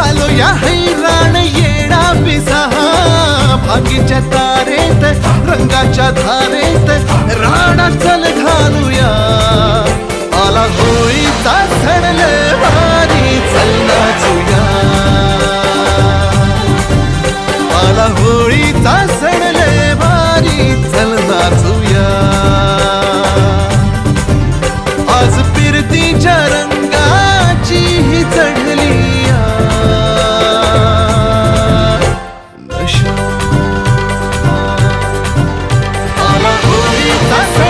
घालूया हैराण येणा पिसाहा. भागीच्या तारेत रंगाच्या धारेत राणा चल घालूया. आला ता सणले वारी चल नाचूया. आला होळीचा सडले वारी चल नाचूया. Sasa